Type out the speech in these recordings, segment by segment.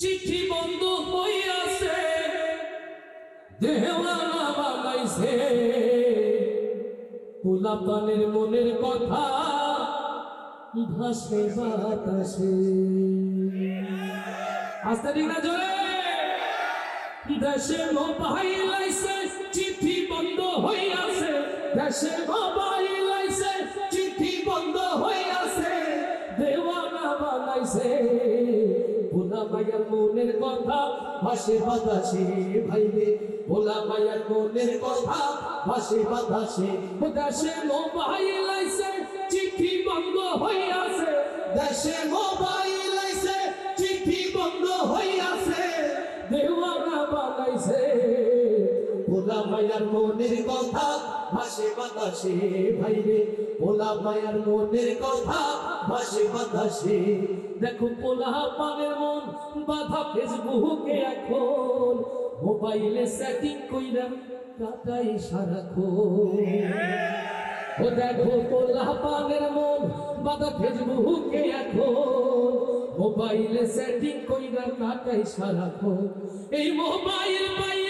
চিঠি বন্ধ হইয়াছে দেওয়ানা বানাইছে পোলাপানের মনের কথা ভাসে বাতাসে। আস্তে ঠিক না জোরে? দেশে মোবাইল আইছে চিঠি বন্ধ হইয়াছে দেশে মোবাইল মায়ার মনের কথা ভাসে বাতাসে ভাইরে। ভোলা মায়ার মনের কথা ভাসে বাতাসে দেশে মোবাইল আইছে চিঠি বন্ধ হইয়াছে দেশে মোবাইল আইছে চিঠি বন্ধ হইয়াছে দেওয়ানা বানাইছে। ভোলা মায়ার মনের কথা ভাসে বাতাসে ভাইরে। ভোলা মায়ার মনের কথা ভাসে বাতাসে দেখো পোলা পানের মন, বাধা ফেসবুকে এখন। মোবাইলে সেটিং কইরা কাটাই সারাক্ষণ। ও দেখো পোলা পানের মন, বাধা ফেসবুকে এখন। মোবাইলে সেটিং কইরা কাটাই সারাক্ষণ। এই মোবাইল পাইয়া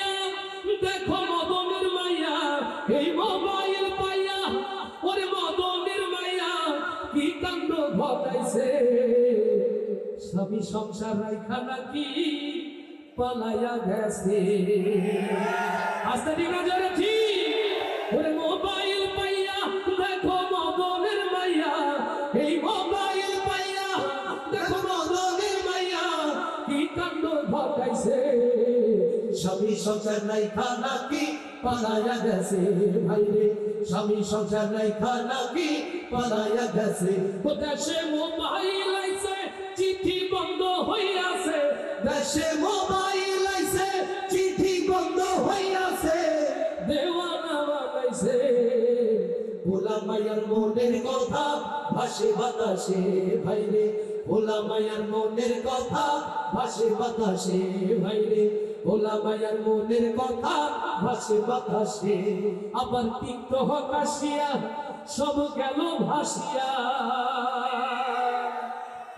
সংসার রাইখা নাকি পালাইয়া গেছে। আস্তে ঠিক ওরে মোবাইল পাইয়া, দেখো মদনের মাইয়া। এই মোবাইল পাইয়া, দেখো মদনের মাইয়া, কি কাণ্ড ঘটাইছে। স্বামী সংসার নাই খানা কি পালাইয়া গেছে। ভাইরে, স্বামী সংসার নাই খানা কি পালাইয়া গেছে। ও দেশে মোবাইল আইছে? মায়ার মনের কথা, ভাসে বাতাসে, ভাইরে। ভোলা মায়ার মনের কথা, ভাসে বাতাসে, ভাইরে। ভোলা মায়ার মনের কথা, ভাসে বাতাসে। আবার তিক্ত হকাশিয়া সব গেল ভাসিয়া।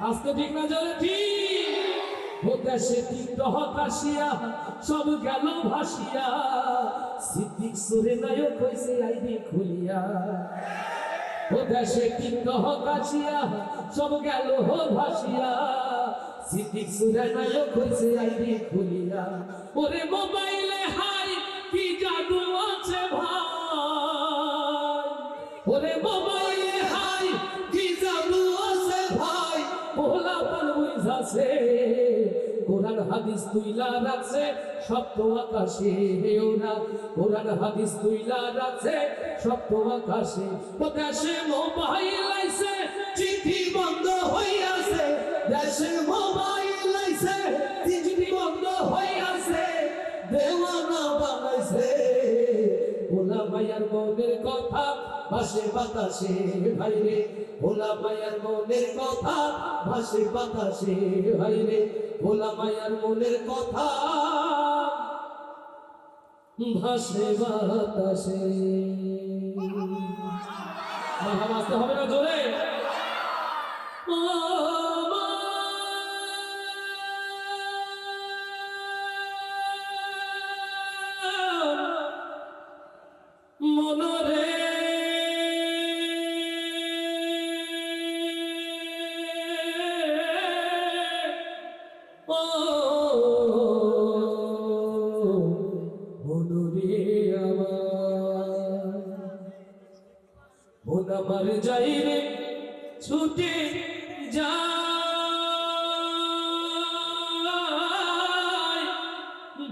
আজকে ঠিক না জলে ঠিক? দেশে তিক্ত হকাশিয়া সব গেল ভাসিয়া। সিদ্দিক সুরে নায়ক হয়েছে, আইডি খুলিয়া। দেশে তিক্ত হকাশিয়া সব গেল হো ভাসিয়া। সিদ্দিক সুরে নায়ক হয়েছে, আইডি খুলিয়া। ওরে মোবাইলে হাই, কি জাদু আছে ভাই? ওরে মোবাইলে হাই, কি জাদু আছে ভাই? ভোলা পাল বুঝাছে হাদিস তুইলা রাখছে, সপ্ত আকাশে ওরা কোরআন হাদিস তুইলা রাখছে, সপ্ত আকাশে। দেশে মোবাইল আইছে, চিঠি বন্ধ হইয়াছে। দেশে মোবাইল আইছে, চিঠি বন্ধ হইয়াছে। দেওয়ানা বানাইছে। ভোলা ভাইয়ার মনের কথা ভাসে বাতাসে ভাইরে ভোলা মায়ার মনের কথা ভাসে বাতাসে ভাইরে ভোলা মায়ার মনের কথা ভাসে বাতাসে। ভাসতে হবে না জোরে। যাই রে ছুটে যায়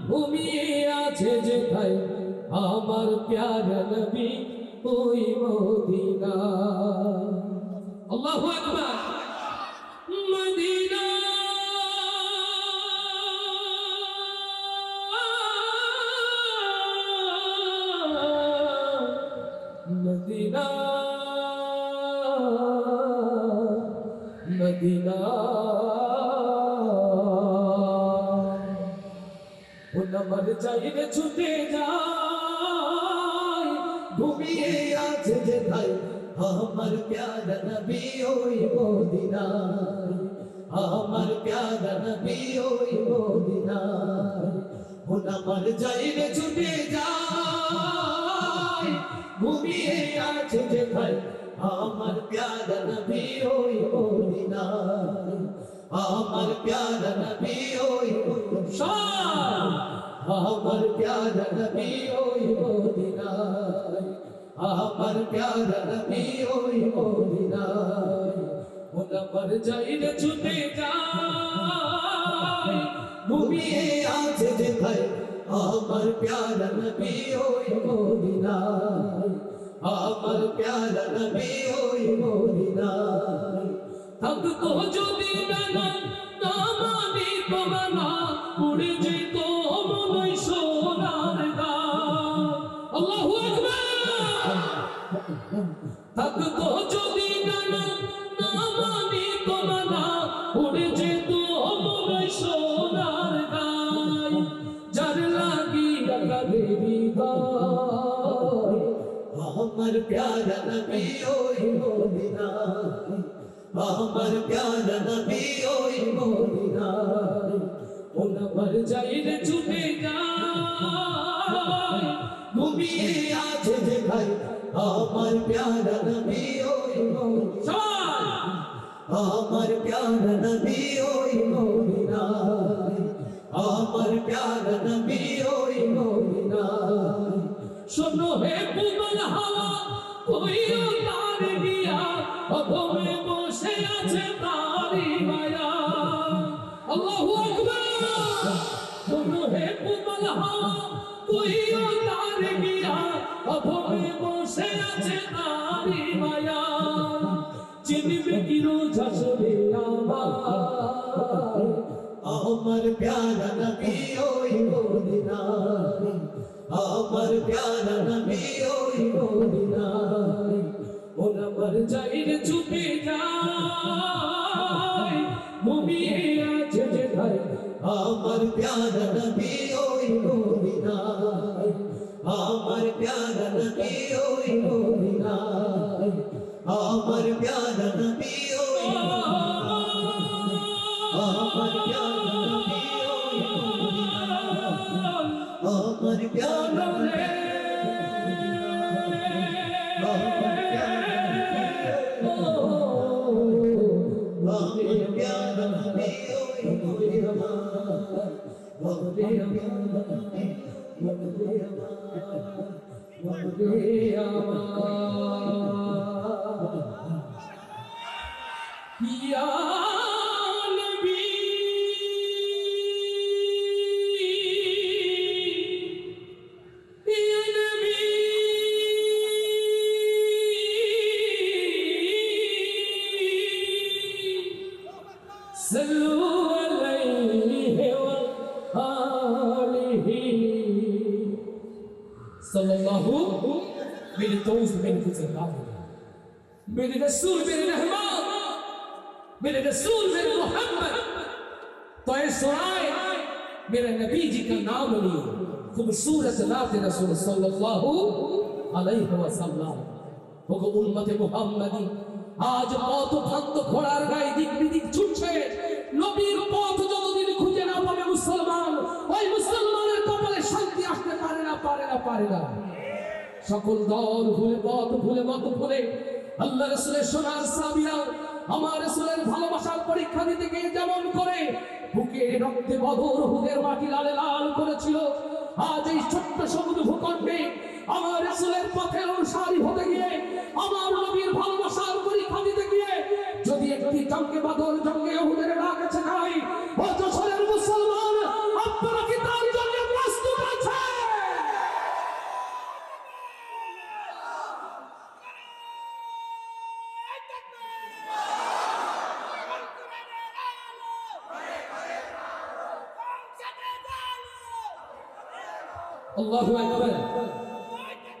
ঘুমিয়ে আছে যেথায় আমার প্যার নবী ওই মদিনা আল্লাহু আকবার। আছে যে ভাই আমার প্যারা নবী ওই মদিনায়। আমার প্যারা নবী ওই মদিনায়। মন আমার যাইলে ছুটে যায়। ঘুমিয়ে আছে যে ভাই, আমার প্যারা নবী ওই মদিনায়। আমার প্যারা নবী ওই আমার প্যারা নবী ওই মদিনায়। আমার প্যারা নবী ওই মদিনায়। মন আমার যাইলে ছুটে যায় ঘুমিয়ে আছে যে ভাই, আমার প্যারা নবী ওই মদিনায়। আমার প্যারা নবী ওই মদিনায়। থাকতো যদি ডানা না মানি তোমানা উড়ে যেত থাকতো যদি ডানা না মানি তোমানা উড়ে যেত মনই সোনার গান যার লাগি কাদেরি গায় আমার প্যারা নবী ওই মদিনায় আমার প্যারা নবী ওই মদিনায়। ওনার যাইলে ছুটে যায় ঘুমিয়ে আছে যে ভাই আমার প্যারা নবী ওই আমার প্যারা নবী ওই মদিনায়। আমার প্যারা নবী ওই মদিনায়। শোনো হে পুমল হাওয়া, কইও তার গিয়া অধমে বসে আছে তারি মায়া। আল্লাহু আকবার। শোনো হে পুমল হাওয়া, কইও তার অধমে বসে আছে তারি মায়া। চিনবে কি রোজ আসবে আমার আমার প্যারা নবী ওই মদিনায় আমার প্যারা নবী ওই মদিনায় ওরা মর যাইলে ছুটে যায়। ঘুমিয়ে আছে যে ভাই। আমার প্যারা নবী ওই মদিনায় আমার প্যারা নবী ওই মদিনায় আমার প্যারা নবী ওই আমার প্যারা নবী ওই মদিনায় আমার প্যারা নবী আমার প্যারা sallallahu made those who made it made it Rasul made Rahman made Rasul made Muhammad तो ये सुनाए मेरे नबी जी का नाम लियो खूबसूरत नात रसूल सल्लल्लाहु আলাইহি ওয়াসাল্লাম ভগবান উম্মতে মুহাম্মাদি আজ কত ভক্ত ঘোড়ার গায়ে দিক বিদিক ছুটছে পারে না। সকল দল ভুলে পথ, ভুলে মত ভুলে আল্লাহ রসুলের সোনার সাবিরা আমার রসুলের ভালোবাসার পরীক্ষা দিতে গিয়ে যেমন করে বুকে রক্তে বদর হুদের মাটি লালে লাল করেছিল, আজ এই ছোট্ট সমুদ্র ভূখণ্ডে আমার রসুলের পথের অনুসারী হতে গিয়ে, আমার নবীর ভালোবাসার পরীক্ষা দিতে গিয়ে যদি একটি জঙ্গে বাদল জঙ্গে হুদের আল্লাহু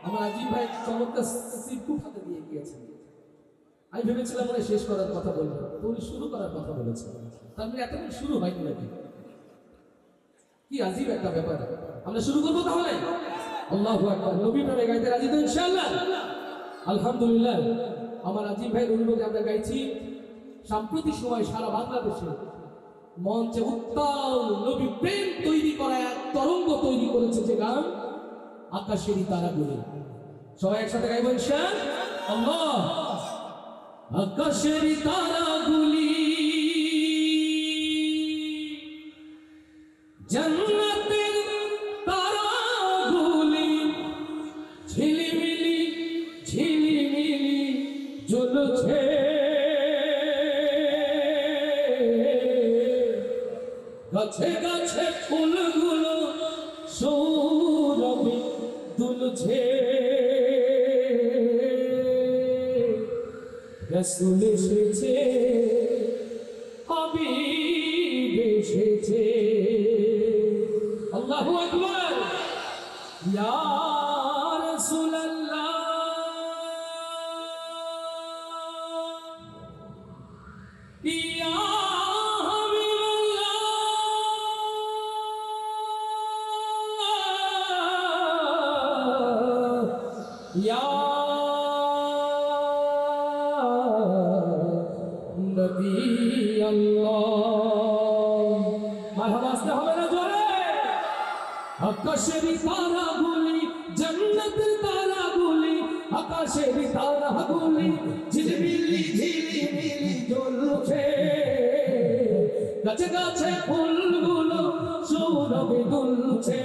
আমার আজিম ভাই চমৎকার হাতে দিয়ে গিয়েছেন। আমি ভেবেছিলাম উনি শেষ করার কথা উনি শুরু করার কথা মানে এতদিন শুরু নাকি? কি আজিব একটা ব্যাপার। আমরা শুরু করব তাহলে? আল্লাহু নবী প্রেমে গাইতে রাজি তো আলহামদুলিল্লাহ। আমার আজিম ভাই অনুরোধে আমরা গাইছি, সাম্প্রতিক সময় সারা বাংলাদেশে মঞ্চে উত্তাল নবী প্রেম তৈরি করা এক তরঙ্গ তৈরি করেছে যে গান আকাশেরই তারাগুলি। সবাই একসাথে গাইব আল্লাহ! আকাশেরই তারাগুলি। জান্নাতের তারাগুলি ঝিলিমিলি ঝিলিমিলি জ্বলছে। গাছে গাছে ফুলগুলো গাছে গাছে ফুলগুলো সৌরভে দুলছে।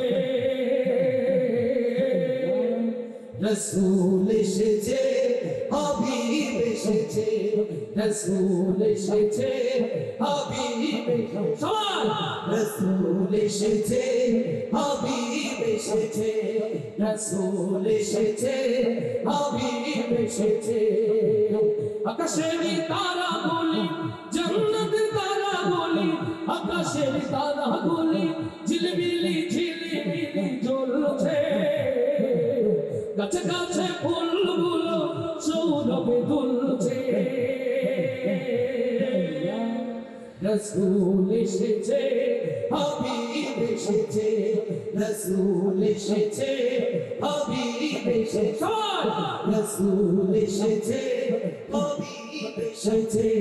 রসুল এসেছে, হাবিব এসেছে, রসুল এসেছে, হাবিব এসেছে। রসুল এসেছে, হাবিব এসেছে, রসুল এসেছে, হাবিব এসেছে। আকাশের তারা বলি বলি আকাশের তারা বলি ঝিলমিলি, ঝিলিমিলি জ্বলছে। গাছে গাছে ফুলগুলো সৌরভে দুলছে। রসুল এসেছে, হাবিব এসেছে, রসুল এসেছে, হাবিব এসেছে। রসুল এসেছে, হাবিব এসেছে।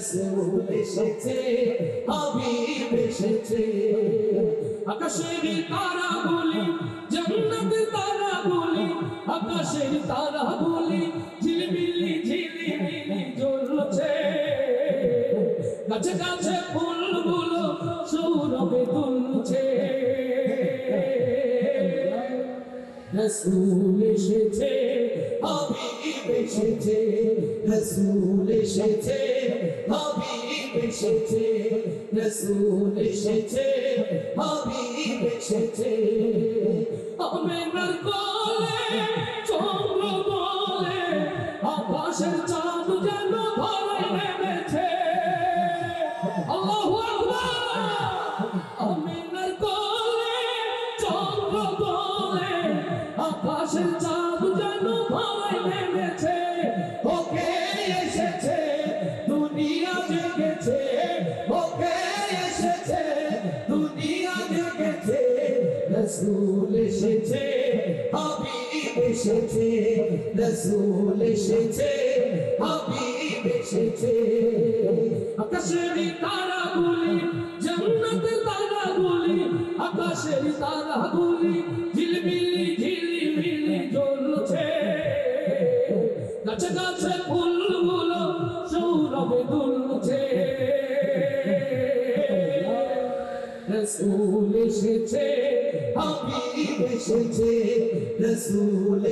রসুল এসেছে হাবিব এসেছে। আকাশের তারা বলি জান্নাতের তারা বলি আকাশের তারা বলি ঝিলমিলি, ঝিলিমিলি জ্বলছে। গাছে গাছে ফুলগুলো সৌরভে তুলছে। রসুল এসেছে হাবিব এসেছে, রসুল এসেছে। এসেছে রসুল এসেছে হাবিব এসেছে। আমেনার কোলে চন্দ্র বলে আকাশের এসেছে, রসুল এসেছে, হাবিব এসেছে। আকাশের তারা গুলি জান্নাতের তারা গুলি আকাশের তারা গুলি ঝিলমিলি, ঝিলিমিলি জ্বলছে। গাছে গাছে ফুলগুলো সৌরভে দুলছে। রসুল এসেছে, হাবিব এসেছে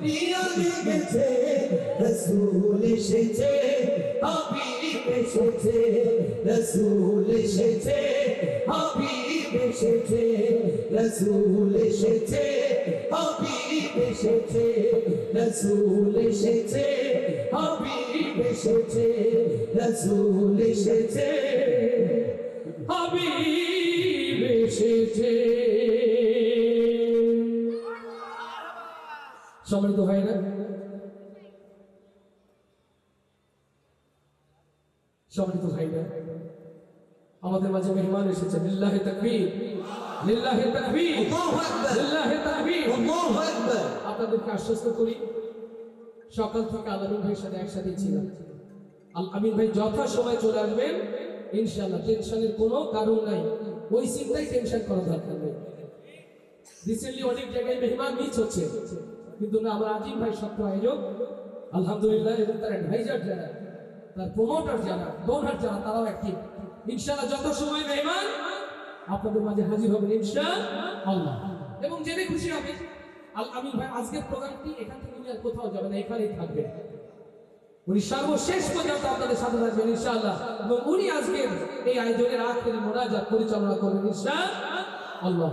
দুনিয়া লিখেছে রসুল এসেছে হাবিব এসেছে রসুল এসেছে হাবিব এসেছে রসুল এসেছে হাবিব এসেছে রসুল এসেছে হাবিব এসেছে রসুল এসেছে হাবিব এসেছে সম্মানিত ভাইরা সম্মানিত ভাইরা আমাদের মাঝে মেহমান এসেছে। লিল্লাহে তাকবীর। লিল্লাহে তাকবীর। লিল্লাহে তাকবীর। আপনাদেরকে আশ্বস্ত করি সকাল থেকে আলামিন ভাইয়ের সাথে একসাথে ছিলাম। আল আমিন ভাই যথা সময় চলে আসবেন। ইনশাআল্লাহ টেনশনের কোনো কারণ নাই। ওই চিন্তায় টেনশন করার দরকার নেই। রিসেন্টলি অনেক জায়গায় মেহমান মিস হচ্ছে। কিন্তু না, আমার আজিম ভাই সত্য আয়োজক। আলহামদুলিল্লাহ, এবং তার অ্যাডভাইজার যারা, তার প্রমোটার যারা ডোনার যারা, তারাও অ্যাক্টিভ ইনশাআল্লাহ যত সময় মেহমান, আপনাদের মাঝে হাজির হবেন, ইনশাআল্লাহ। এবং জেনে খুশি হবে আমি ভাই, আজকের প্রোগ্রামটি এখান থেকে আর কোথাও যাবে না, এখানেই থাকবে উনি সর্বশেষ পর্যন্ত আপনাদের সাথে থাকবেন, ইনশাআল্লাহ। এবং উনি আজকের এই আয়োজনের আখের মোনাজাত পরিচালনা করবেন, ইনশাআল্লাহ।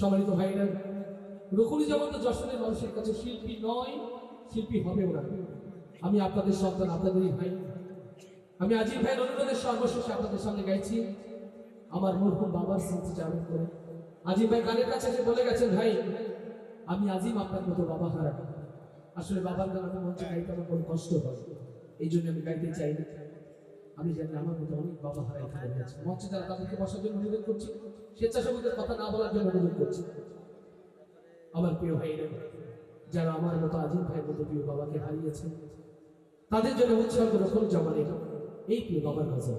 সম্মানিত ভাইরা রকুনি যেমন যশোরের মানুষের কাছে শিল্পী নয়, শিল্পী হবেও না আমি আপনাদের সন্তান, আপনাদেরই ভাই। আমি আজিম ভাইয়ের অনুরোধের সর্বশেষে আপনাদের সামনে গাইছি, আমার মরহুম বাবার স্মৃতি জামিন করে। আজিম ভাই গানের কাছে এসে বলে গেছেন, ভাই, আমি আজিম আপনার মতো বাবা হারা আসলে বাবার গান আমি মঞ্চে গাইতে আমার কোনো কষ্ট হয়। এই জন্য আমি গাইতে চাই আমি জানি আমার মতো অনেক বাবা হারা মঞ্চে যারা তাদেরকে বসার জন্য অনুরোধ করছি, স্বেচ্ছাসেবকদের কথা না বলার জন্য অনুরোধ করছি। আমার প্রিয় ভাইরা যারা আমার মতো আজিম ভাই মতো প্রিয় বাবাকে হারিয়েছেন, তাদের জন্য উৎসর্গ রকম জমানের এই প্রিয় বাবার গজল